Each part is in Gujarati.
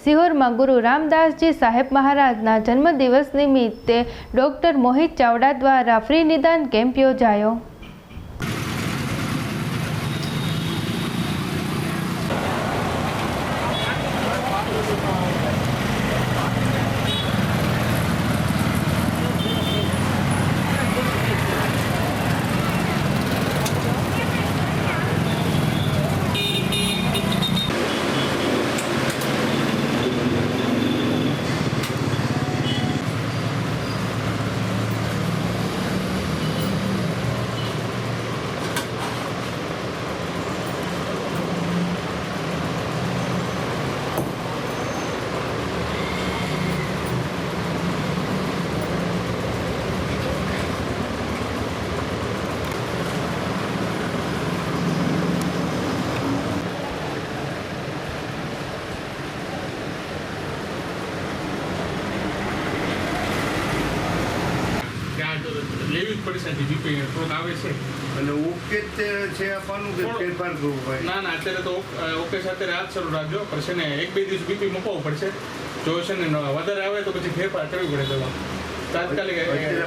સિહોરમાં ગુરુ રામદાસજી સાહેબ મહારાજના જન્મદિવસ નિમિત્તે ડૉક્ટર મોહિત ચાવડા દ્વારા ફ્રી નિદાન કેમ્પ યોજાયો ત્યાં તો લેવી જ પડશે બીપી થોડુંક આવે છે? અને ઓકે છે આપવાનું કે ફેરફાર કરવું ભાઈ ના ના અત્યારે તો ઓકે સાથે હાથ શરૂ રાખજો. પણ છે ને એક બે દિવસ બીપી મૂકવું પડશે. જો છે ને વધારે આવે તો પછી ફેરફાર કરવી પડે દવા. તાત્કાલિક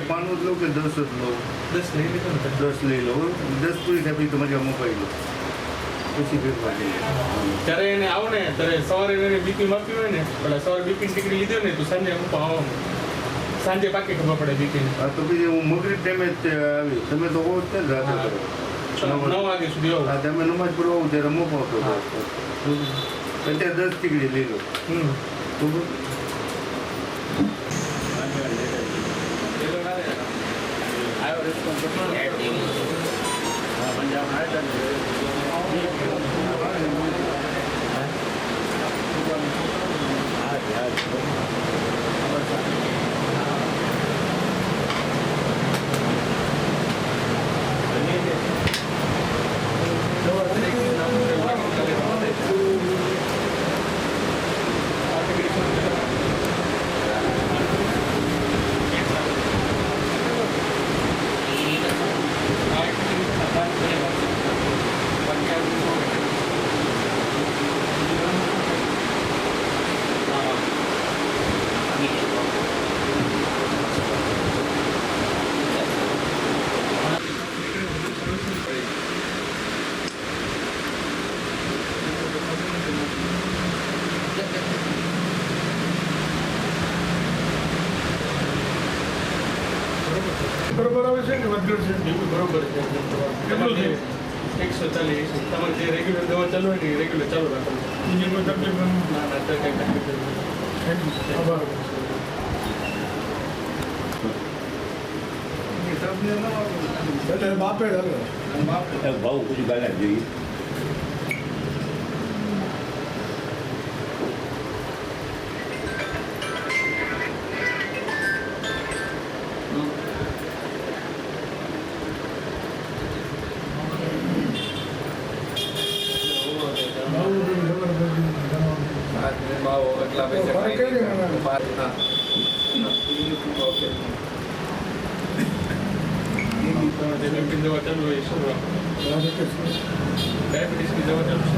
પાનું જ લઉં કે દસ જ લઉં દસ લઈ લીધો ને દસ લઈ લઉં દસ પૂરી થાય પછી તમારી મોબાઈલ લો. પછી ફેરફાર ત્યારે એને આવો ને ત્યારે સવારે એને બીપી માપી હોય ને પેલા સવારે બીપી ટીકડી લીધો ને તો સાંજે મૂકવા આવવાનું. સાંજે પાકી ખબર પડે બીપી હા તો પછી હું મગરી ટાઈમે જ આવી. તમે તો હોવ જ ને રાતે નવ વાગે. સુધી આવો હા તમે નમાજ પડવા આવું ત્યારે મોકલો તો અત્યારે દસ ટીકડી લઈ લો. હમ. બરોબર બરોબર આવે છે કે વધઘટ છે. બીપી બરોબર છે. કેટલું છે? એકસો ચાલીસ. તમારે જે રેગ્યુલર દવા ચાલુ હોય ને રેગ્યુલર ચાલુ રાખવાનું. બીજી કોઈ તકલીફ ના ના અત્યારે કંઈ તકલીફ એટલે બાપે હવે ભાવ પછી ગાલા જોઈએ બાવું બધું ખબર પડી જણાવો. ફરક કઈ રીતે બીપીની દવા ચાલુ હોય કૃષ્ણ. ડાયાબિટીસની દવા ચાલુ છે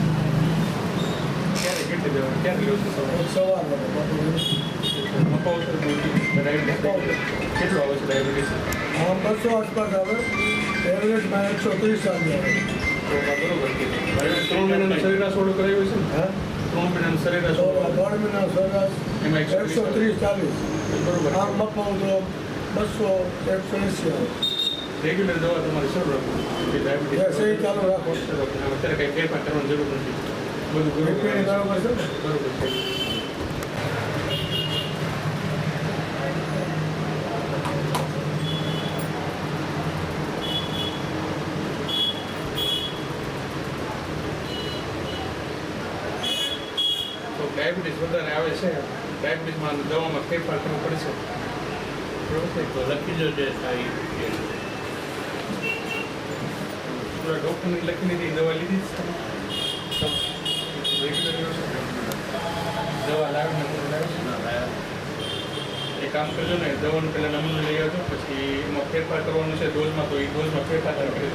ક્યારે કેટલી દવા ક્યારે લો છો સવાર. મપાવો છો કેટલું આવે છે ડાયાબિટીસ આમ બસો આસપાસ આવે એવરેજમાં એકસો ત્રીસ આવી બરોબર ત્રણ મહિનાનું સરેરાશ ઓળું કરાવ્યું છે ને હા ત્રણ મહિનાનું સરેરાશ તો ઓળું મહિના સરેરાશ એમાં એકસો ત્રીસ ચાલીસ. બરોબર. આમ મપાવું તો બસો એકસો એંસી આવે. રેગ્યુલર દવા તમારે શરૂ રાખવું? એ ડાયાબિટીસ સહી ચાલુ રાખો. અત્યારે કંઈ ફેરફાર કરવાની જરૂર નથી. બધું બરાબર છે ને બરોબર છે તો ડાયાબિટીસ વધારે આવે છે. ડાયાબિટીસમાં દવામાં ફેરફાર કરવો પડશે તો લખી જો જે સારી પૂરા ડૉક્ટરને લખી લીધી દવા લીધી જ દવા લાવીને એ કામ કરજો ને દવાનું પહેલાં નમૂનો લઈ આવજો પછી એમાં ફેરફાર કરવાનો છે ડોઝમાં તો એ ડોઝમાં ફેરફાર કરી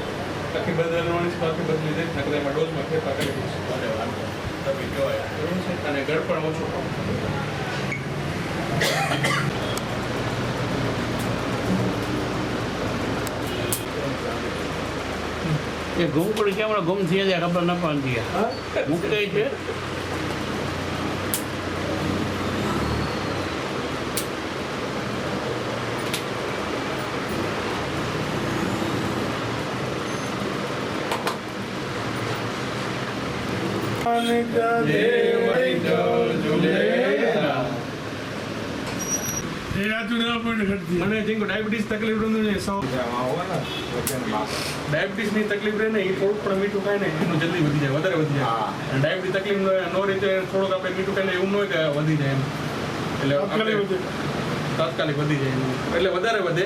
બાકી બદલવાની છે આખી બદલી દઈશ નકર એમાં ડોઝમાં ફેરફાર કરી દઈશ તમે કહેવાય. બરોબર છે? અને ગળપણ ઓછું એ ઘઉં પડી છે ઘઉં થઈ જાય ખબર ન ગયા. મૂકી છે. રાતું ના પણ ઘટતી મને જેમ ડાયાબિટીસ તકલીફ રહે ને સૌ ડાયાબિટીસની તકલીફ રહે ને એ થોડુંક પણ મીઠું ખાય ને એનું જલ્દી વધી જાય વધારે વધી જાય. અને ડાયાબિટીસ તકલીફ નો નો રહે તો થોડુંક આપણે મીઠું ખાઈને એવું ન હોય કે વધી જાય એમ. એટલે આપણે તાત્કાલિક વધી જાય એનું એટલે વધારે વધે.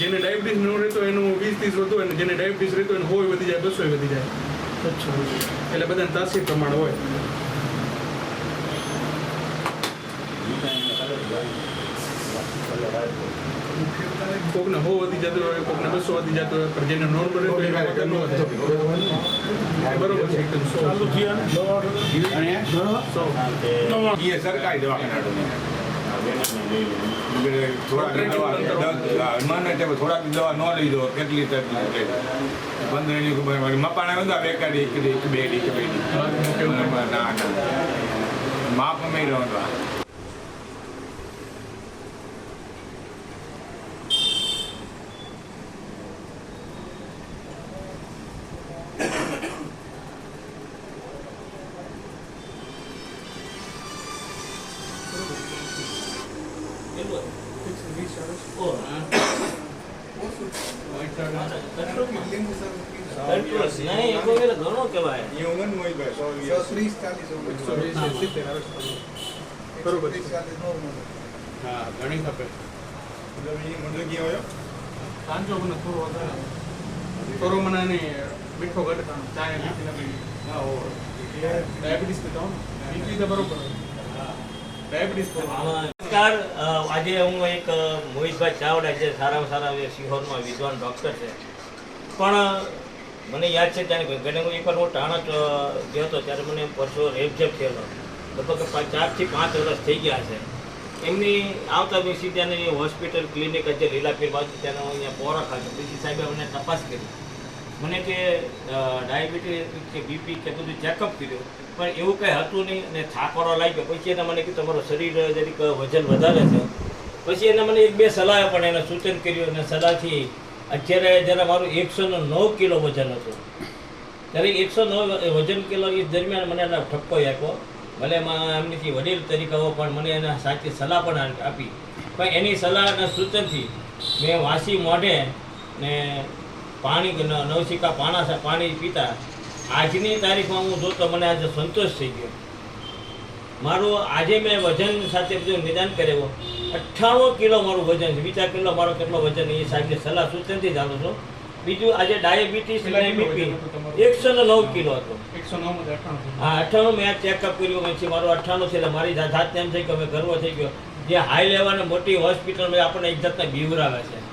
જેને ડાયાબિટીસ ન રહેતો એનું વીસ ત્રીસ વધુ હોય ને જેને ડાયાબિટીસ રહેતો એનું હોય વધી જાય બસો વધી જાય. એટલે બધાને તાસી પ્રમાણ હોય. કોકને હો વધી જતો હોય કોકને બસો વધી જતો હોય પણ જેને નોર્મલ તો એના વગર નો વધે બરોબર છે એકદમ સો. ચાલુ થયા ને? દવા સો. એ સરકારી દવાખાના થોડાક દવા ન લઈ થોડાક દવા ન લીધો કેટલી તકલીફ પંદરની ખબર મપાણા બધા બેકારી એક દી બે દી કે બે દી ના ના માપ અમે રહ્યો હતો નહીં એ કોઈ ઘણો કહેવાય બરોબર છે હા ઘણી ખપે સાંજો મને થોડો વધારે થોડો મને નહીં મીઠો ઘટે ચાય મીઠી ના પીવી ડાયાબિટીસ તો કહું બીપી તો બરોબર ડાયાબિટીસ તો નમસ્કાર. આજે હું એક મોહિતભાઈ ચાવડા જે સારામાં સારા સિહોરમાં વિદ્વાન ડૉક્ટર છે. પણ મને યાદ છે ત્યારે ઘણી હું એકવાર હું ટાણક ગયો હતો, ત્યારે મને પરસો રેપઝેપ થયેલો. લગભગ ચારથી પાંચ વર્ષ થઈ ગયા છે. એમની આવતા પછી ત્યાંની હોસ્પિટલ ક્લિનિક જે લીલાપીર બાજુ ત્યાં હું અહીંયા પોરા ખાધો પછી સાહેબે મને તપાસ કરી. મને કે ડાયાબિટીસ કે બીપી કે બધું ચેકઅપ કર્યું, પણ એવું કંઈ હતું નહીં અને થાકવાળો લાગ્યો. પછી એને મને કીધું, તમારું શરીર જરીક વજન વધારે છે. પછી એને મને એક બે સલાહ પણ એને સૂચન કર્યું અને સલાહથી અત્યારે જ્યારે મારું એકસો નવ કિલો વજન હતું, ત્યારે એકસો નવ વજન કિલો એ દરમિયાન મને એના ઠપકો આપ્યો. ભલે એમાં એમનીથી વડીલ તરીકે હો પણ મને એના સાચી સલાહ પણ આપી. પણ એની સલાહ અને સૂચનથી મેં વાસી મોઢે ને પાણી નવશિકા પાણા પાણી પીતા. આજની તારીખમાં હું જોતો મને આજે સંતોષ થઈ ગયો. મારું આજે મેં વજન સાથે બધું નિદાન કરેલો અઠ્ઠાણું કિલો મારું વજન છે. બીજા કિલો મારો કેટલો વજન એ સાહેબની સલાહ સૂચનથી જાણું છું. બીજું આજે ડાયાબિટીસ? એકસો ને નવ કિલો હતો. હા અઠ્ઠાણું મેં ચેકઅપ કર્યું. પછી મારું અઠ્ઠાણું છે એટલે મારી જા- જાતને એમ થઈ કે અમે ગર્વ થઈ ગયો. જે હાઈ લેવલ મોટી હોસ્પિટલમાં આપણને એક જાતના બીવરાવે છે.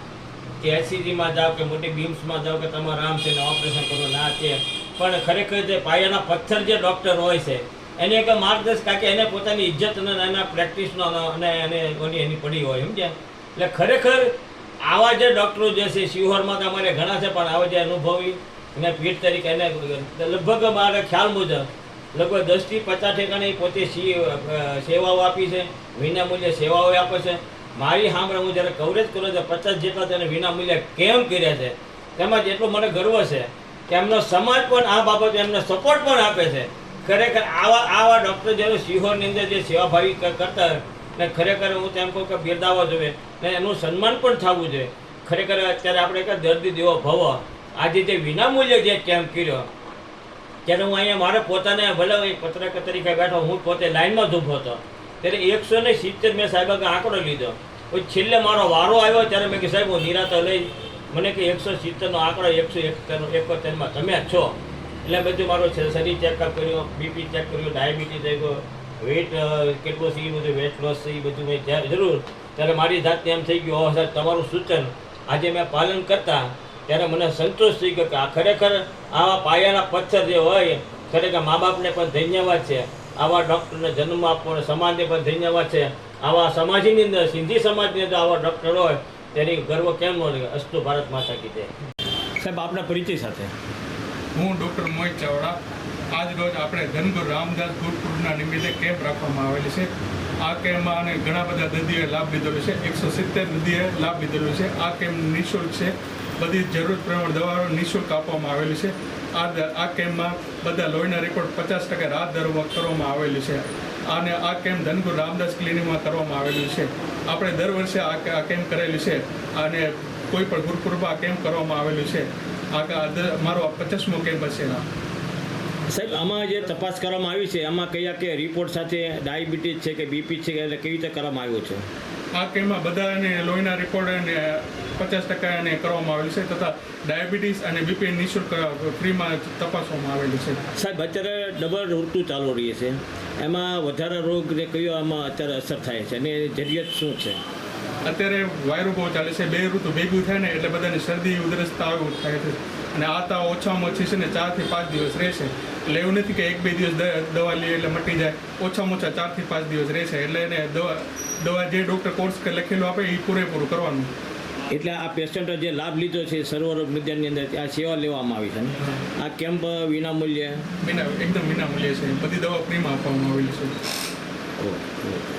કે એસસીજીમાં જાઓ કે મોટી બીમ્સમાં જાઓ કે તમારે આમ છે ને ઓપરેશન કરો, ના છે. પણ ખરેખર જે પાયાના પથ્થર જે ડૉક્ટર હોય છે, એને એક માર્ગદર્શક કે એને પોતાની ઇજ્જત અને એના પ્રેક્ટિસનો અને એને ઓની એની પડી હોય, સમજ્યા? એટલે ખરેખર આવા જે ડૉક્ટરો જે છે શિહોરમાં તો અમારે ઘણા છે, પણ આવા જે અનુભવી અને પીઠ તરીકે એને લગભગ મારા ખ્યાલ મુજબ લગભગ દસથી પચાસ ઠેકાણે પોતે સેવાઓ આપી છે, વિનામૂલ્યે સેવાઓ આપે છે. મારી સાંભળે હું જ્યારે કવરેજ કરું છું, પચાસ જેટલા તેને વિનામૂલ્યે કેમ કર્યા છે તેમાં એટલો મને ગર્વ છે કે એમનો સમાજ પણ આ બાબતે એમને સપોર્ટ પણ આપે છે. ખરેખર આવા આવા ડૉક્ટર જ્યારે સિહોરની અંદર જે સેવાભાવી ક- કરતા ને ખરેખર હું તેમ કહું કે બિરદાવવા જોઈએ ને એનું સન્માન પણ થવું જોઈએ. ખરેખર અત્યારે આપણે કે દર્દી દેવો ભવ. આજે જે વિનામૂલ્યે જે કેમ્પ કર્યો, ત્યારે હું અહીંયા મારે પોતાને ભલે પત્રકાર તરીકે બેઠો, હું પોતે લાઇનમાં ઊભો હતો. ત્યારે એકસો ને સિત્તેર મેં સાહેબ આંકડો લીધો. પછી છેલ્લે મારો વારો આવ્યો ત્યારે મેં કે સાહેબ હું નિરાતો લઈ મને કે એકસો સિત્તેરનો આંકડો એકસો એકોતેર એકોતેરમાં તમે જ છો. એટલે બધું મારો છે શરીર ચેકઅપ કર્યો બીપી ચેક કર્યું ડાયાબિટીસ થઈ ગયો વેટ કેટલું છે એ બધું વેટ લોસ છે એ બધું મેં જ્યારે જરૂર. ત્યારે મારી જાતને એમ થઈ ગયું "ઓહ, સાહેબ તમારું સૂચન આજે મેં પાલન કરતા ત્યારે મને સંતોષ થઈ ગયો કે આ ખરેખર આવા પાયાના પથ્થર જે હોય ખરેખર મા બાપને પણ ધન્યવાદ છે. આવા ડૉક્ટરને જન્મ આપવો અને સમાજને પણ ધન્યવાદ છે. આવા સમાજની અંદર સિંધી સમાજની અંદર આવા ડૉક્ટર હોય તેની ગર્વ કેમ ન લાગે અસ્તુ ભારત માતા કીધે સાહેબ આપના પરિચય સાથે. હું ડૉક્ટર મોહિત ચાવડા. આજ રોજ આપણે ધનગુર રામદાસ ગુરુકુળના નિમિત્તે કેમ્પ રાખવામાં આવેલી છે. આ કેમ્પમાં અને ઘણા બધા દર્દીઓએ લાભ લીધેલો છે. એકસો સિત્તેર દર્દીઓએ લાભ લીધેલો છે. આ કેમ્પ નિઃશુલ્ક છે. બધી જરૂર પ્રમાણ દવાઓ નિઃશુલ્ક આપવામાં આવેલી છે. આ આ કેમ્પમાં બધા લોહીના રેકોર્ડ પચાસ ટકા રાહત દરમાં કરવામાં આવેલી છે. અને આ કેમ્પ ધનગુરુ રામદાસ ક્લિનિકમાં કરવામાં આવેલું છે. આપણે દર વર્ષે આ કેમ્પ કરેલું છે. અને કોઈ પણ આ કેમ્પ કરવામાં આવેલું છે. આ મારો આ પચાસમો કેમ્પ હશે? સાહેબ, આમાં જે તપાસ કરવામાં આવી છે, આમાં કયા કયા રિપોર્ટ સાથે ડાયાબિટીસ છે કે બીપી છે કે એટલે કેવી રીતે કરવામાં આવ્યું છે? આ કેમ્પમાં બધાને લોહીના રિપોર્ટ અને પચાસ ટકા એને કરવામાં આવેલું છે તથા ડાયાબિટીસ અને બીપી નિઃશુલ્ક ફ્રીમાં તપાસવામાં આવેલું છે. સાહેબ અત્યારે ડબલ ઋતુ ચાલુ રહી છે. એમાં વધારે રોગ જે કયો આમાં અત્યારે અસર થાય છે અને જરૂરિયાત શું છે? અત્યારે વાયરો બહુ ચાલે છે. બે ઋતુ ભેગું થાય ને એટલે બધાની શરદી ઉધરસ તાવ થાય છે. અને આ તાવ ઓછામાં ઓછી છે ને ચારથી પાંચ દિવસ રહેશે. એટલે એવું નથી કે એક બે દિવસ દવા લઈએ એટલે મટી જાય. ઓછામાં ઓછા ચારથી પાંચ દિવસ રહેશે એટલે એને દવા દવા જે ડૉક્ટર કોર્સ લખેલું આપે એ પૂરેપૂરું કરવાનું. એટલે આ પેશન્ટો જે લાભ લીધો છે સર્વરોગ નિદાનની અંદર આ સેવા લેવામાં આવી છે આ કેમ્પ વિનામૂલ્યે? વિના એકદમ વિનામૂલ્યે છે. બધી દવા ફ્રીમાં આપવામાં આવેલી છે. ઓકે.